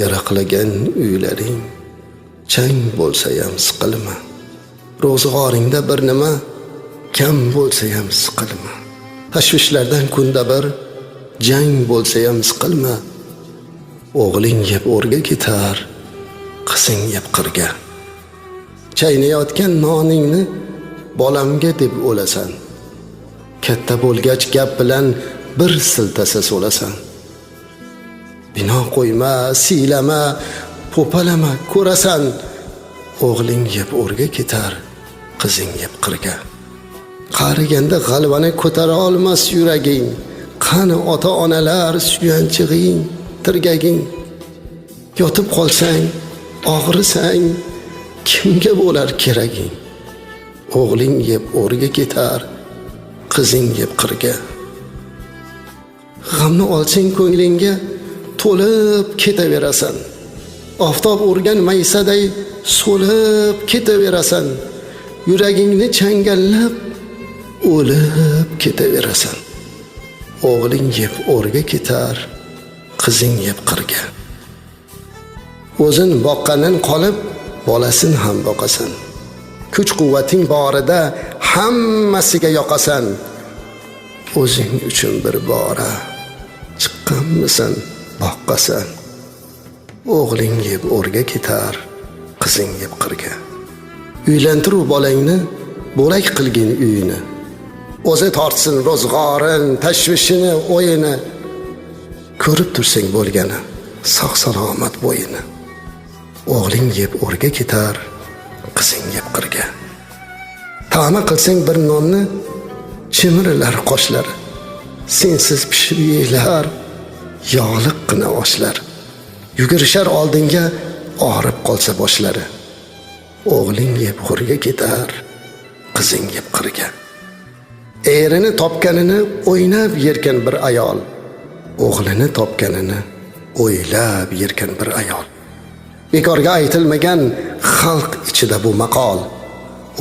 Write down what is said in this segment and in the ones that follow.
yaraqlagan uylaring. Chang bo'lsa ham siqilma. Ro'zg'oringda bir nima kam bo'lsa ham siqilma. Tashvishlardan kunda bir jang bo'lsa ham siqilma. O'g'ling yeb o'rga ketar qizing yeb qirga. Chaynayotgan noningni bolamga deb o'lasan. Katta bo'lgach gap bilan bir siltasa so'lasan. Bino qo'yma siylama po'palama ko'rasan. O'g'ling yeb o'rga ketar qizing yeb qirga. Qariganda g'alvani ko'tara olmas yuraging. Qani ota onalar suyanchig'ing tirgaging. Yotib qolsang og'risang kimga bo'lar keraging? O'g'ling yeb o'rga ketar qizing yeb qirga. G'amni olsang ko'nglingga to'lib ketaverasan. Oftob urgan maysaday so'lib ketaverasan. Yuragingni changallab o'lib ketaverasan. O'g'ling yeb o'rga ketar qizing yeb qirga. O'zin boqqanin qolib bolasin ham boqasan. Kuch quvvating borida hammasiga yoqasan. O'zing uchun bir bora chiqqanmisan? Boqqasan o'g'ling yeb o'rga ketar qizing yeb qirga. Uylantiruv bolangni bo'lak qilgin uyini. O'zi tortsin ro'zg'orin tashvishini o'yini. Ko'rib tursang bo'lgani sog' salomat bo'yini. O'g'ling yeb o'rga ketar qizing yeb qirga. Tama qilsang bir nonni chimirilar qoshlari. Sensiz pishib yeylar yog'liqqina oshlar. Yugurishar oldinga og'rib qolsa boshlari. O'g'ling yeb xo'rga ketar qizing yeb qirga. Erini topganini o'ynab yerkan bir ayol. O'g'lini topganini o'ylab yerkan bir ayol. Bekorga aytilmagan xalq ichida bu maqol.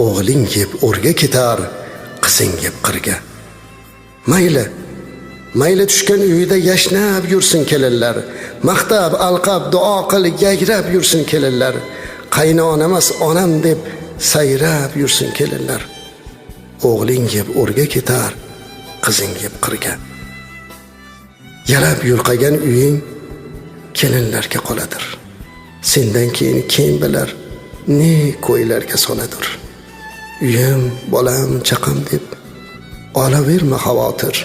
O'g'ling yeb o'rga ketar qizing yeb qirga. Mayli mayli tushgan uyida yashnab yursin kelinlar maqtab alqab duo qil yayrab yursin kelinlar qaynonamas onam deb sayrab yursin kelinlar o'g'ling yeb o'rga ketar qizing yeb qirga. Yalab yulqagan uying kelinlarga qoladir. Sendan keyin kim bilar ne ko'ylarga soladir uyim bolam chaqam deb olaverma xavotir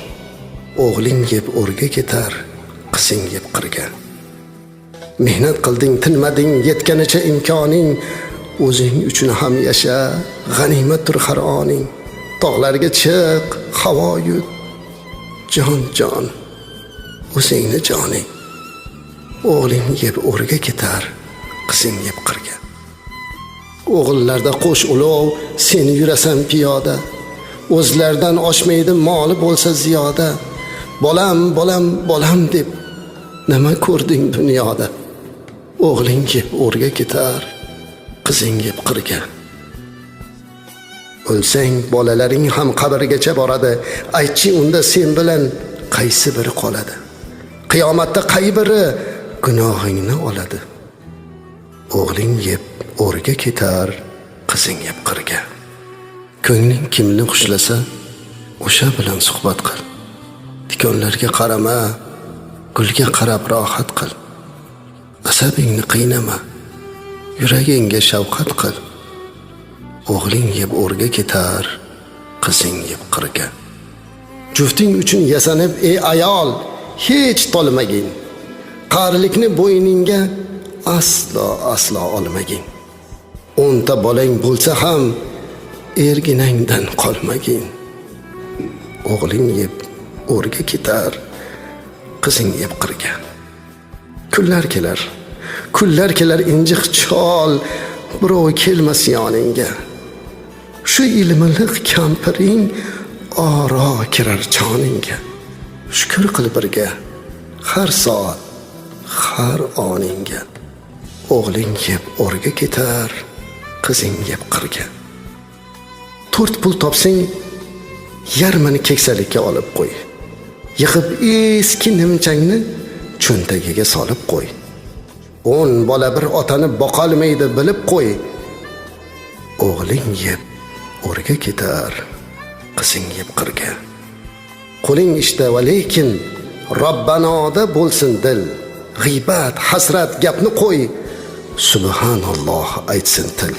o'g'ling yeb o'rga ketar qizing yeb qirga. Mehnat qilding tinmading yetganicha imkoning o'zing uchun ham yasha g'animatdir har oning. Tog'larga chiq havo yut. Jon jon o'zingni joning. O'g'ling yeb o'rga ketar qizing yeb qirga. O'g'illarda qo'sh ulov sen yurasan piyoda. O'zlaridan oshmaydi moli bo'lsa ziyoda. Bolam bolam bolam deb nima ko'rding dunyoda? O'g'ling yeb o'rga ketar qizing yeb qirga. O'lsang bolalaring ham qabrgacha boradi. Aytchi unda sen bilan qaysi biri qoladi? Qiyomatda qay biri gunohingni oladi? O'g'ling yeb o'rga ketar qizing yeb qirga. Ko'ngling kimni xushlasa o'sha bilan suhbat qil. Tikonlarga qarama gulga qarab rohat qil. Asabingni qiynama yuragingga shafqat qil. O'g'ling yeb o'rga ketar qizing yeb qirga. Jufting uchun yasanib ey ayol hech tolmagin. Qarilikni bo'yningga aslo aslo olmagin. O'nta bolang bo'lsa ham erginangdan qolmagin. O'g'ling yeb o'rga ketar qizing yeb qirga kunlar kelar kunlar kelar injiq chol birov kelmas yoningga. Shu ilmiliq kampiring oro kirar joningga shukur qil birga har soat har oningga. O'g'ling yeb o'rga ketar qizing yeb qirga. To'rt pul topsang yarmini keksalikka olib qo'y yig'ib eski nimchangni cho'ntagiga solib qo'y. O'n bola bir otani boqolmaydi bilib qo'y. O'g'ling yeb o'rga ketar qizing yeb qirga. Qo'ling ishda va lekin robbanoda bo'lsin dil. G'iybat hasrat gapni qo'y. Subhanalloh aytsin til.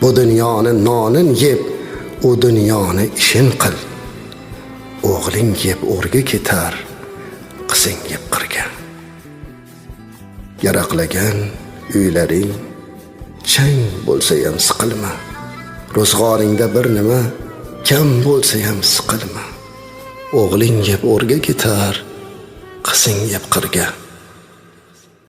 Bu dunyoni nonin yeb u dunyoni ishin qil o'g'ling yeb o'rga ketar qizing yeb qirga. Yaraqlagan uylaring chang bo'lsa ham siqilma ro'zg'oringda bir nima kam bo'lsa ham siqilma. O'g'ling yeb o'rga ketar qizing yeb qirga.